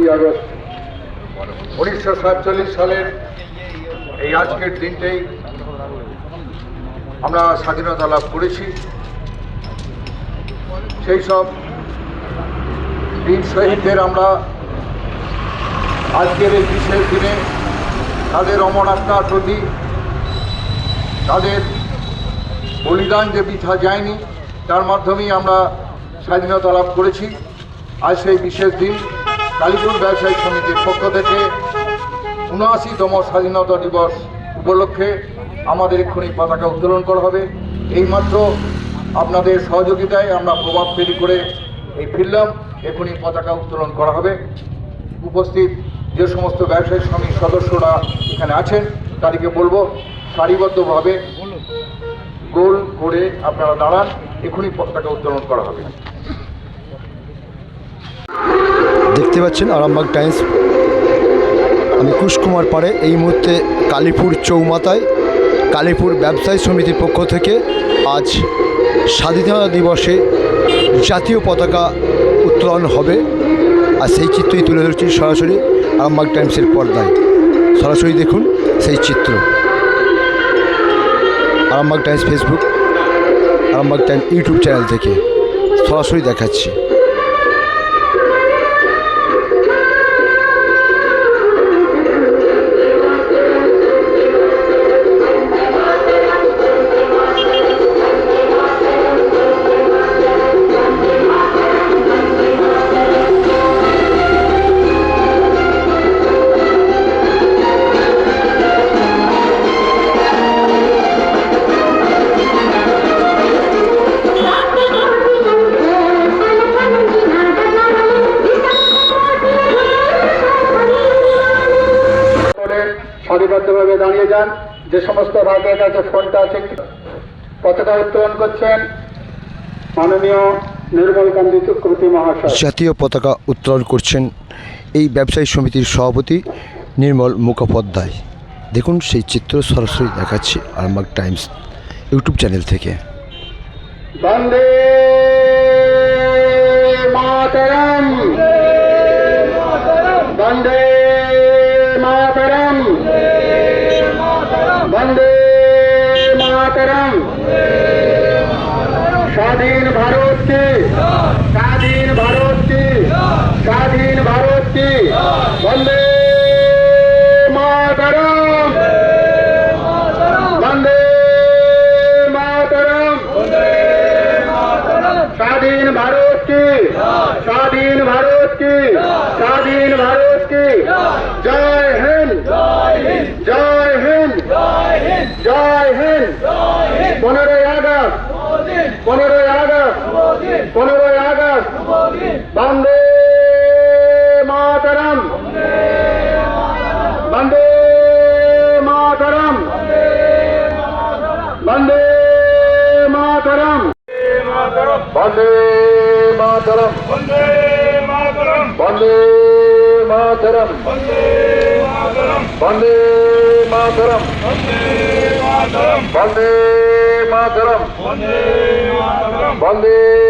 পনেরোই আগস্ট উনিশশো সাতচল্লিশ সালের এই আজকের দিনটাই আমরা স্বাধীনতা লাভ করেছি। সেই সব বীর শহীদদের আমরা আজকের এই বিশেষ দিনে তাদের অমর আত্মার প্রতি তাদের বলিদান যে বৃথা যায়নি, তার মাধ্যমেই আমরা স্বাধীনতা লাভ করেছি। আজ সেই বিশেষ দিন। কালীপুর ব্যবসায়ী সমিতির পক্ষ থেকে উনআশিতম স্বাধীনতা দিবস উপলক্ষে আমাদের এক্ষুনি পতাকা উত্তোলন করা হবে। এইমাত্র আপনাদের সহযোগিতায় আমরা প্রভাব ফেরি করে এই ফিরলাম। এক্ষুনি পতাকা উত্তোলন করা হবে। উপস্থিত যে সমস্ত ব্যবসায়ী সমিতির সদস্যরা এখানে আছেন, তাদেরকে বলব সারিবদ্ধভাবে গোল করে আপনারা দাঁড়ান। এক্ষুনি পতাকা উত্তোলন করা হবে। দেখতে পাচ্ছেন আরামবাগ টাইমস। আমি কুশকুমার পাড়ে এই মুহূর্তে কালীপুর চৌমাথায়, কালীপুর ব্যবসায়ী সমিতির পক্ষ থেকে আজ স্বাধীনতা দিবসে জাতীয় পতাকা উত্তোলন হবে। আর সেই চিত্রই তুলে ধরছি সরাসরি আরামবাগ টাইমসের পর্দায়। সরাসরি দেখুন সেই চিত্র। Arambagh Times Facebook, Arambagh time YouTube channel থেকে সরাসরি দেখাচ্ছি। সারিবদ্ধভাবে দাঁড়িয়ে যান। যে সমস্ত ভাগের কাছে ফোনটা আছে পতাকা উত্তোলন করছেন মাননীয় নির্মলকান্তি চক্রবর্তী মহাশয়। জাতীয় পতাকা উত্তোলন করছেন এই ব্যবসায়ী সমিতির সভাপতি নির্মল মুখোপাধ্যায়। দেখুন সেই চিত্র সরাসরি দেখাচ্ছে আরামবাগ টাইমস ইউটিউব চ্যানেল থেকে। বন্দে মাতরম। স্বাধীন ভারত কি? স্বাধীন ভারত কি? স্বাধীন ভারত কি? বন্দে মাতরম। বন্দে মাতরম। স্বাধীন ভারত কি? স্বাধীন ভারত কি? স্বাধীন ভারত কি? জয় হিন্দ। জয় হিন্দ। জয় হিন্দ। পনেরোই আগস্ট। পনেরোই পনেরোই আগস্ট বন্দে মাতরম। বন্দে মাতরম। বন্দে মাতরম। বন্দে মাতরম। বন্দে মাতরম। বন্দে মাতরম। বন্দে মাতরম। বন্দে মাতরম বন্দে মাতরম বন্দে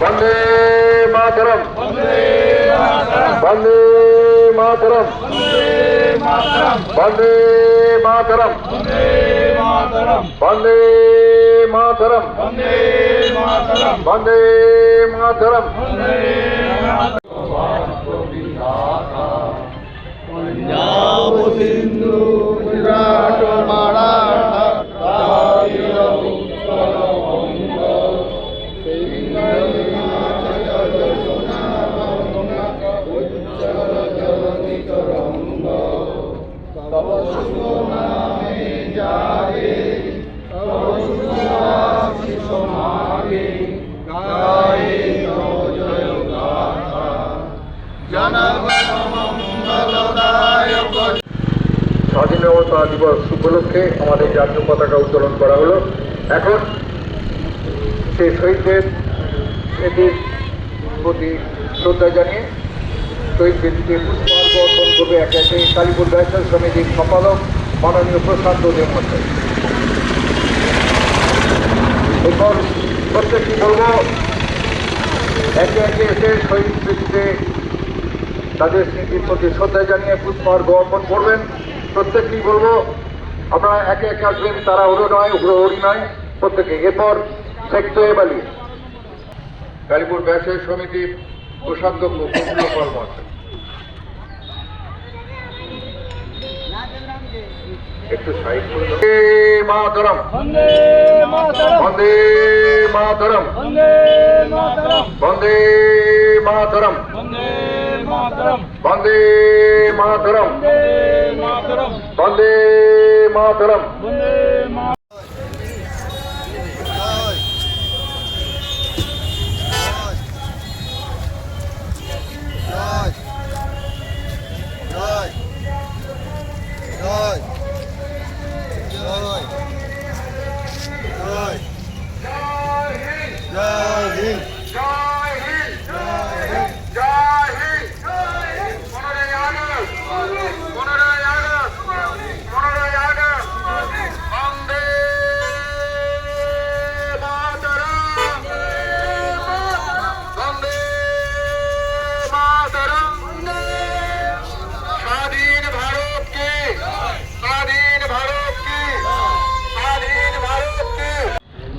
வந்தே மாதரம் வந்தே மாதரம் வந்தே மாதரம் வந்தே மாதரம் வந்தே மாதரம் पंजाब सिंधु স্বাধীনতা দিবস উপলক্ষে আমাদের জাতীয় পতাকা উত্তোলন করা হলো। এখন সেই শহীদদের স্মৃতির প্রতি শ্রদ্ধা জানিয়ে শহীদ ব্যক্তিকে পুষ্পার্ঘ অর্পণ করবে একে একে। কালীপুর ব্যবসায়ী সমিতির সম্পাদক, মাননীয় প্রশান্ত দেবমশাই এরপর প্রত্যেকটি বলব একে একে এসে শহীদ স্মৃতিতে তাদের স্মৃতির প্রতি শ্রদ্ধা জানিয়ে পুষ্পার্ঘ অর্পণ করবেন। প্রত্যেককেই বলব, আপনারা একে একে আসবেন, তারা ওরো নয় হুড়োহুড়ি নয়, প্রত্যেকে। এরপর তোয়েব আলী কালীপুর ব্যবসায়ী সমিতির কোষাধ্যক্ষ প্রফুল্ল কর্মঠ একটু সাইড করে। বন্দে মাতরম। বন্দে মাতরম। বন্দে মাতরম। বন্দে মাতরম। বন্দে মাতরম। বন্দে মাতরম। বন্দে মাতরম। বন্দে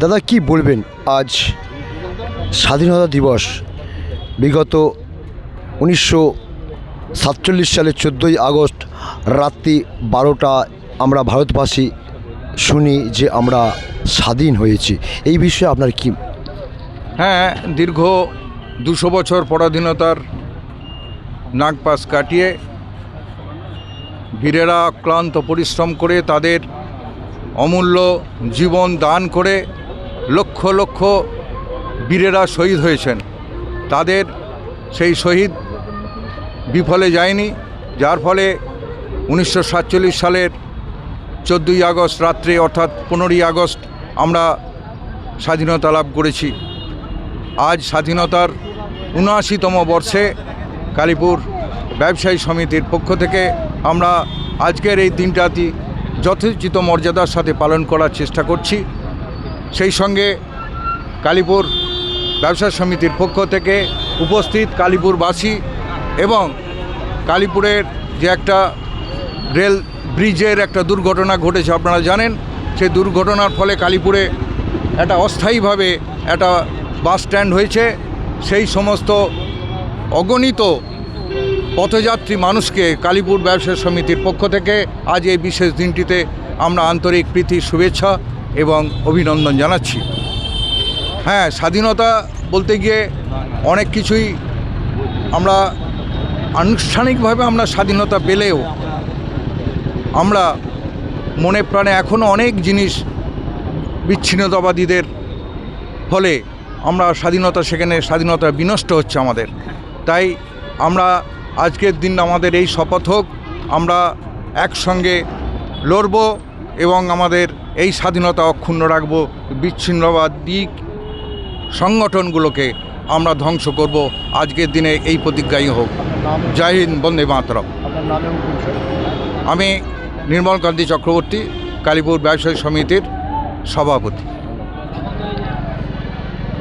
দাদা, কি বলবেন? আজ স্বাধীনতা দিবস। বিগত উনিশশো সাতচল্লিশ সালের চোদ্দোই আগস্ট রাত্রি বারোটা আমরা ভারতবাসী শুনি যে আমরা স্বাধীন হয়েছি। এই বিষয়ে আপনার কি হ্যাঁ দীর্ঘ দুশো বছর পরাধীনতার নাগপাস কাটিয়ে বীরেরা ক্লান্ত পরিশ্রম করে তাদের অমূল্য জীবন দান করে লক্ষ লক্ষ বীরেরা শহীদ হয়েছেন। তাদের সেই শহীদ বিফলে যায়নি, যার ফলে উনিশশো সাতচল্লিশ সালের চোদ্দোই আগস্ট রাত্রে, অর্থাৎ পনেরোই আগস্ট, আমরা স্বাধীনতা লাভ করেছি। আজ স্বাধীনতার উনআশিতম বর্ষে কালীপুর ব্যবসায়ী সমিতির পক্ষ থেকে আমরা আজকের এই দিনটাতি যথোচিত মর্যাদার সাথে পালন করার চেষ্টা করছি। সেই সঙ্গে কালীপুর ব্যবসা সমিতির পক্ষ থেকে উপস্থিত কালীপুরবাসী এবং কালীপুরের যে একটা রেল ব্রিজের একটা দুর্ঘটনা ঘটেছে আপনারা জানেন, সেই দুর্ঘটনার ফলে কালীপুরে একটা অস্থায়ীভাবে একটা বাস স্ট্যান্ড হয়েছে। সেই সমস্ত অগণিত পথযাত্রী মানুষকে কালীপুর ব্যবসা সমিতির পক্ষ থেকে আজ এই বিশেষ দিনটিতে আমরা আন্তরিক প্রীতি, শুভেচ্ছা এবং অভিনন্দন জানাচ্ছি। হ্যাঁ স্বাধীনতা বলতে গিয়ে অনেক কিছুই আমরা আনুষ্ঠানিকভাবে আমরা স্বাধীনতা পেলেও আমরা মনে প্রাণে এখনও অনেক জিনিস বিচ্ছিন্নতাবাদীদের ফলে আমরা স্বাধীনতা সেখানে স্বাধীনতা বিনষ্ট হচ্ছে আমাদের। তাই আমরা আজকের দিন আমাদের এই শপথ হোক, আমরা একসঙ্গে লড়ব। এবং আমাদের এই স্বাধীনতা অক্ষুণ্ণ রাখব বিচ্ছিন্নবাদ সংগঠনগুলোকে আমরা ধ্বংস করব। আজকের দিনে এই প্রতিজ্ঞাই হোক। জয় হিন্দ বন্দে মাতরম। আমি নির্মল কান্তি চক্রবর্তী কালীপুর ব্যবসায়ী সমিতির সভাপতি।